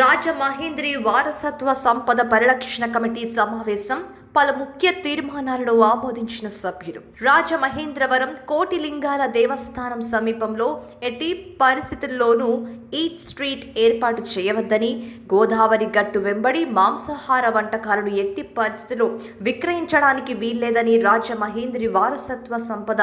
రాజమహేంద్రి వారసత్వ సంపద పరిరక్షణ కమిటీ సమావేశం పలు ముఖ్య తీర్మానాలను ఆమోదించిన సభ్యులు. రాజమహేంద్రవరం కోటిలింగాల దేవస్థానం సమీపంలో ఎట్టి పరిస్థితుల్లోనూ ఈట్ స్ట్రీట్ ఏర్పాటు చేయవద్దని గోదావరి గట్టు వెంబడి మాంసాహార వంటకాలను ఎట్టి పరిస్థితుల్లో విక్రయించడానికి వీల్లేదని రాజమహేంద్రి వారసత్వ సంపద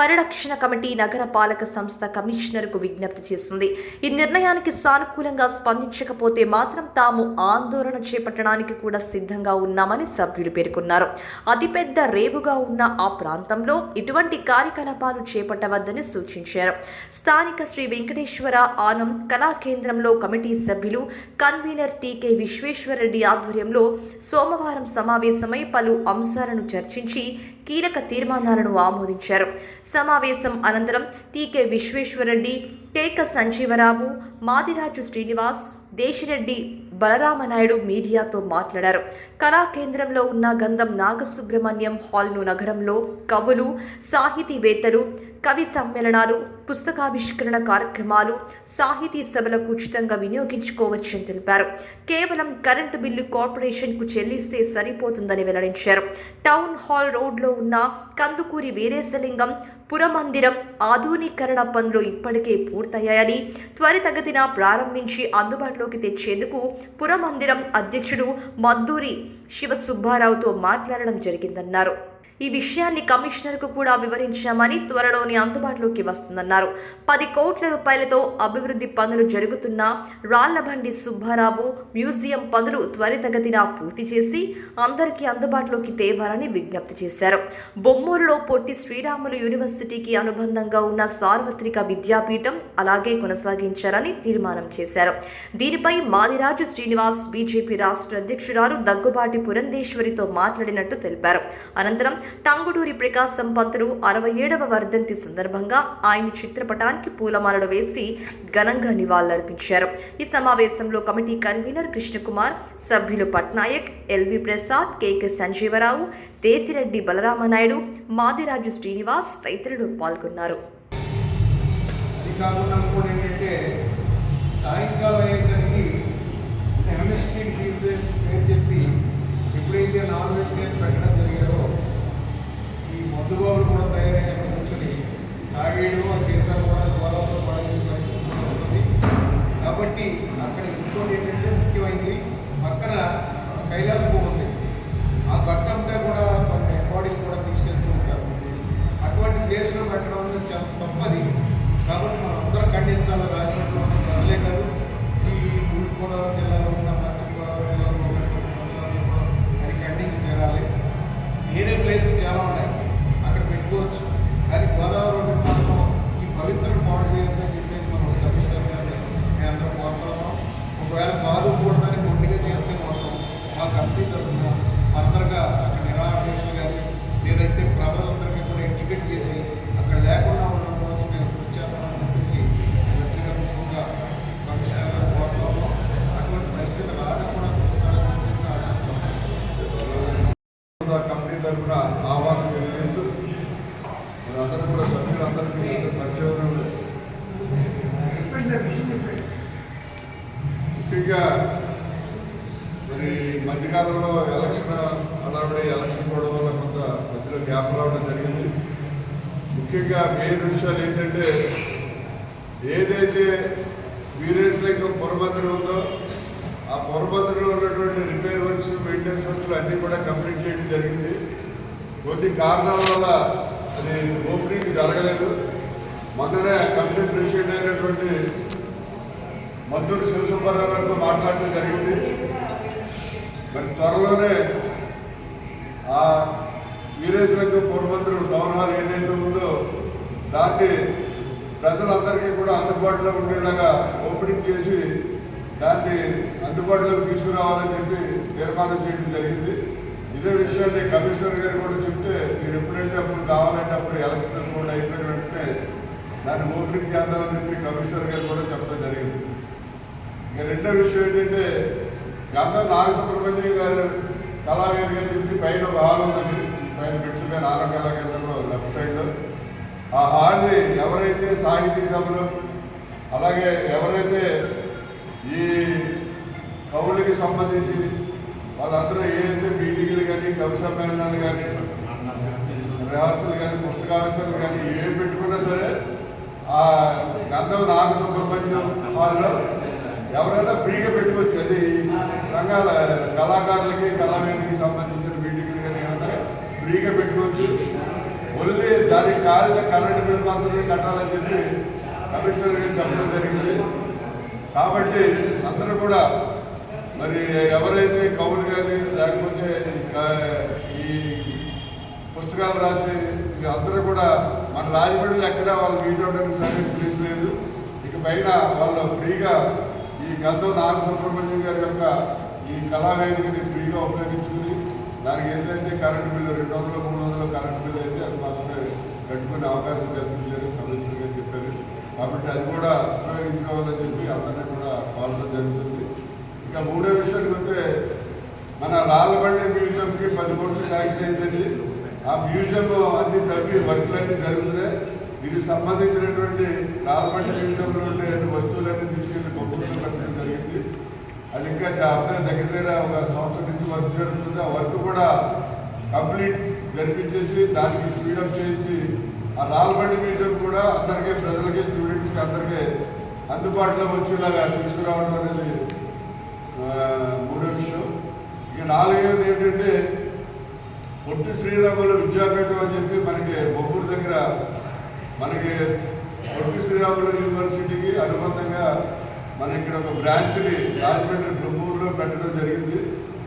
పరిరక్షణ కమిటీ నగరపాలక సంస్థ కమిషనర్కు విజ్ఞప్తి చేసింది. ఈ నిర్ణయానికి సానుకూలంగా స్పందించకపోతే మాత్రం తాము ఆందోళన చేపట్టడానికి కూడా సిద్ధంగా ఉన్నామని సభ్యులు పేర్కొన్నారు. అతిపెద్ద రేవుగా ఉన్న ఆ ప్రాంతంలో ఇటువంటి కార్యకలాపాలు చేపట్టవద్దని సూచించారు. స్థానిక శ్రీ వెంకటేశ్వర ఆనం కళా కేంద్రంలో కమిటీ సభ్యులు కన్వీనర్ టీకే విశ్వేశ్వరరెడ్డి ఆధ్వర్యంలో సోమవారం సమావేశమై పలు అంశాలను చర్చించి కీలక తీర్మానాలను ఆమోదించారు. సమావేశం అనంతరం టీకే విశ్వేశ్వరరెడ్డి టేక సంజీవరావు మాదిరాజు శ్రీనివాస్ దేశిరెడ్డి బలరామనాయుడు మీడియాతో మాట్లాడారు. కళా కేంద్రంలో ఉన్న గంధం నాగసుబ్రహ్మణ్యం హాల్ను నగరంలో కవులు సాహితీవేత్తలు కవి సమ్మేళనాలు పుస్తకావిష్కరణ కార్యక్రమాలు సాహితీ సభలకు ఉచితంగా వినియోగించుకోవచ్చని తెలిపారు. కేవలం కరెంటు బిల్లు కార్పొరేషన్కు చెల్లిస్తే సరిపోతుందని వెల్లడించారు. టౌన్ హాల్ రోడ్లో ఉన్న కందుకూరి వీరేశలింగం పురమందిరం ఆధునీకరణ పనులు ఇప్పటికే పూర్తయ్యాయని త్వరితగతిన ప్రారంభించి అందుబాటులోకి తెచ్చేందుకు పురమందిరం అధ్యక్షుడు మద్దూరి శివసుబ్బారావుతో మాట్లాడడం జరిగిందన్నారు. ఈ విషయాన్ని కమిషనర్కు కూడా వివరించామని త్వరలోని అందుబాటులోకి వస్తుందన్నారు. పది కోట్ల రూపాయలతో అభివృద్ధి పనులు జరుగుతున్న రాళ్ళబండి సుబ్బారావు మ్యూజియం పనులు త్వరితగతిన పూర్తి చేసి అందరికీ అందుబాటులోకి తేవాలని విజ్ఞప్తి చేశారు. బొమ్మూరులో పొట్టి శ్రీరాములు యూనివర్సిటీకి అనుబంధంగా ఉన్న సార్వత్రిక విద్యాపీఠం అలాగే కొనసాగించాలని తీర్మానం చేశారు. దీనిపై మాదిరాజు శ్రీనివాస్ బీజేపీ రాష్ట్ర అధ్యక్షురాలు దగ్గుబాటి పురంధేశ్వరితో మాట్లాడినట్టు తెలిపారు. అనంతరం టంగుటూరి ప్రకాశ్ సంపత్తులు అరవై ఏడవ వర్ధంతి సందర్భంగా ఆయన చిత్రపటానికి పూలమాలలు వేసి ఘనంగా నివాళులర్పించారు. ఈ సమావేశంలో కమిటీ కన్వీనర్ కృష్ణకుమార్ సభ్యులు పట్నాయక్ ఎల్వి ప్రసాద్ కేకే సంజీవరావు దేశిరెడ్డి బలరామనాయుడు మాదిరాజు శ్రీనివాస్ తదితరులు పాల్గొన్నారు. సాయంకాలం అయ్యేసరికి ఎమ్మెస్టీ పేరు చెప్పి ఎప్పుడైతే నాన్ వెజ్ పెట్టడం జరిగారో ఈ మందు బాబులు కూడా తయారయ్యి అక్కడ కూర్చొని. తాగేయడం ఆ సీసాలు కూడా గోదావరిలో పడేది వస్తుంది. కాబట్టి అక్కడ ఇంకోటి ఏంటంటే ముఖ్యమైనది పక్కన కైలాస ఉంది. ఆ గట్ట కూడా కొన్ని ఎఫార్డింగ్ కూడా తీసుకెళ్తూ ఉంటారు. అటువంటి ప్లేస్లో పెట్టడం అనేది చాలా తప్పది కాబట్టి మనం అందరం ఖండించాలి రాజమండ్రిలో apoiaram o మరి మధ్యకాలంలో ఎలక్షన్ అలవాడి ఎలక్షన్ పోవడం వల్ల కొంత మధ్యలో గ్యాప్ రావడం జరిగింది. ముఖ్యంగా మెయిన్ విషయాలు ఏంటంటే ఏదైతే వీరేశ్వరం పొరబందరు ఉందో ఆ పొరబందరులో ఉన్నటువంటి రిపేర్ వర్క్స్ మెయింటెనెన్స్ వర్క్స్ అన్నీ కూడా కంప్లీట్ చేయడం జరిగింది. కొన్ని కారణాల వల్ల అది ఓపెనింగ్ జరగలేదు. మొన్ననే కంపెనీ ప్రెసిడెంట్ అయినటువంటి మద్దూరు శివసుబ్బారావు గారితో మాట్లాడటం జరిగింది. మరి త్వరలోనే ఆ వీరేశ్వరంగం పూర్వమంత్రులు టౌన్ హాల్ ఏదైతే ఉందో దాన్ని ప్రజలందరికీ కూడా అందుబాటులో ఉండేలాగా ఓపెనింగ్ చేసి దాన్ని అందుబాటులోకి తీసుకురావాలని చెప్పి తీర్మానం చేయడం జరిగింది. ఇదే విషయాన్ని కమిషనర్ గారు కూడా చెప్తే మీరు ఎప్పుడైతే అప్పుడు కావాలంటే అప్పుడు ఎలక్షన్ కూడా అయిపోయిన వెంటనే దాన్ని ఓపెనింగ్ చేద్దామని చెప్పి కమిషనర్ గారు కూడా చెప్పడం జరిగింది. ఇక రెండో విషయం ఏంటంటే గంధం నాగసుబ్రహ్మణ్యం గారు కళావేది చెప్పి పైన ఒక హాల్ ఉందండి. పైన పెట్టుకునే ఆరోగ్య కళా కేంద్రంలో లెఫ్ట్ సైడ్లో ఆ హాల్ని ఎవరైతే సాహితీ సభలు అలాగే ఎవరైతే ఈ కవులకి సంబంధించి వాళ్ళందరూ ఏదైతే మీటింగ్లు కానీ కవి సమ్మేళనాలు కానీ రిహార్సల్ కానీ పుస్తకావిష్కరణలు కానీ ఏం పెట్టుకున్నా సరే ఆ గంధం నాగసుబ్రహ్మణ్యం హాల్లో ఎవరైనా ఫ్రీగా పెట్టుకోవచ్చు. అది సంఘాల కళాకారులకి కళావేదికి సంబంధించిన మీటింగ్లు కానీ ఏమైనా ఫ్రీగా పెట్టుకోవచ్చు. ఓన్లీ దానికి కాలిన కరెంట్ బిల్ మాత్రమే కట్టాలని చెప్పి కమిషనర్ గారు చెప్పడం జరిగింది. కాబట్టి అందరూ కూడా మరి ఎవరైతే కవులు కానీ లేకపోతే ఈ పుస్తకాలు రాసి ఇక అందరూ కూడా మన రాజమండ్రిలో ఎక్కడ వాళ్ళు మీట్ అవడానికి సరైన లేదు. ఇక పైన వాళ్ళు ఫ్రీగా ఈ గంధం నాగ సుబ్రహ్మణ్యం గారి యొక్క ఈ కళావేదికని ఫ్రీగా ఉపయోగించుకుని దానికి ఏంటంటే కరెంటు బిల్లు రెండు వందలు మూడు వందలు కరెంటు బిల్లు అయితే అది మాత్రమే కట్టుకునే అవకాశం కల్పించారు కమిషనర్ గారు చెప్పారు. కాబట్టి అది కూడా ఉపయోగించుకోవాలని చెప్పి అందరినీ కూడా కోరడం జరుగుతుంది. ఇక మూడో విషయానికి వస్తే మన రాళ్ళబండి మ్యూజియంకి పది కోట్లు శాంక్షన్ అయిందండి ఆ మ్యూజియం అన్ని తగ్గి వర్క్లన్నీ జరుగుతున్నాయి. ఇది సంబంధించినటువంటి నార్మల్ మ్యూజియంలో ఉండే వస్తువులన్నీ తీసుకెళ్ళి కంప్యూటర్ పెట్టడం జరిగింది. అది ఇంకా చాలా దగ్గర దగ్గర ఒక సంవత్సరం నుంచి వర్క్ జరుగుతుంది. ఆ వర్క్ కూడా కంప్లీట్ జరిపించేసి దానికి స్పీడప్ చేయించి ఆ రాళ్ళబండి మ్యూజియం కూడా అందరికీ ప్రజలకి స్టూడెంట్స్కి అందరికీ అందుబాటులో వచ్చేలాగా తీసుకురావడం అనేది మూడో విషయం. ఇక నాలుగేది ఏంటంటే పొట్టి శ్రీరాములు విద్యాపీఠం అని చెప్పి మనకి బొబ్బూరు దగ్గర మనకి పొట్టి శ్రీరాములు యూనివర్సిటీకి అనుబంధంగా మన ఇక్కడ ఒక బ్రాంచ్ని రాజమండ్రి గుంటూరులో పెట్టడం జరిగింది.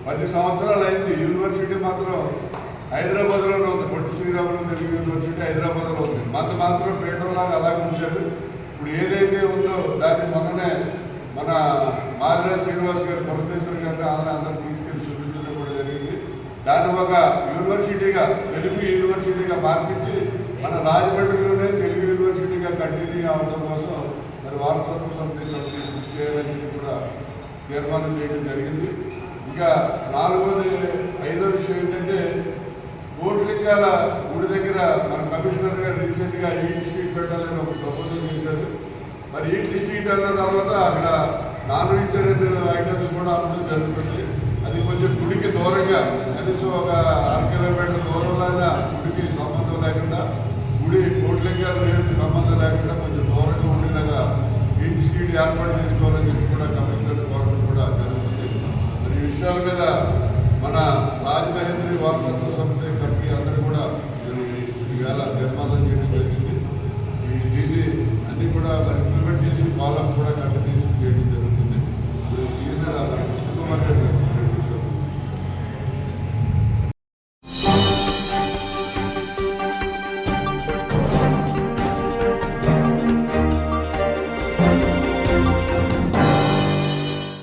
పది సంవత్సరాలు అయింది. యూనివర్సిటీ మాత్రం హైదరాబాద్లోనే ఉంది పొట్టి శ్రీరాములు తెలుగు యూనివర్సిటీ హైదరాబాద్లో ఉంది. మన మాత్రం పేటలాగా అలాగే ఉంచారు. ఇప్పుడు ఏదైతే ఉందో దాన్ని మొన్ననే మన మాదిరా శ్రీనివాస్ గారు ప్రొఫెసర్ గారిని ఆమె అందరూ తీసుకెళ్ళి చూపించడం కూడా జరిగింది. దాన్ని ఒక యూనివర్సిటీగా తెలుగు యూనివర్సిటీగా మార్పించి మన రాజమండ్రిలోనే తెలుగు కంటిన్యూ అవడం కోసం మరి వారసత్వ సమితిలో సమితి కృషి చేయాలని కూడా తీర్మానం చేయడం జరిగింది. ఇంకా నాలుగోది ఐదో విషయం ఏంటంటే కోట్లింగాల గుడి దగ్గర మన కమిషనర్ గారు రీసెంట్గా ఈ స్ట్రీట్ పెట్టాలని ఒక ప్రపోజల్ చేశారు. మరి ఈ స్ట్రీట్ అన్న తర్వాత అక్కడ నాన్ వెజిటేరియన్ ఐటమ్స్ కూడా అమలు జరుగుతుంది అది కొంచెం గుడికి దూరంగా కనీసం ఒక అర కిలోమీటర్ దూరంలో గుడికి సంబంధం లేకుండా గుడి కోట్లకి రేటు సంబంధం లేకుండా కొంచెం దూరంగా ఉండేలాగా గ్రీన్ స్కీడ్ ఏర్పాటు చేసుకోవాలని చెప్పి కూడా కమిషనర్ కోరడం కూడా జరుగుతుంది. మరి ఈ విషయాల మీద మన రాజ్ మహేంద్రి వారసత్వ సంస్థ కమిటీ అందరూ కూడా ఈవేళ నిర్మాణం చేయడం జరిగింది. ఈ దీన్ని అన్నీ కూడా మరి ఇంప్లిమెంట్ చేసి పాలన కూడా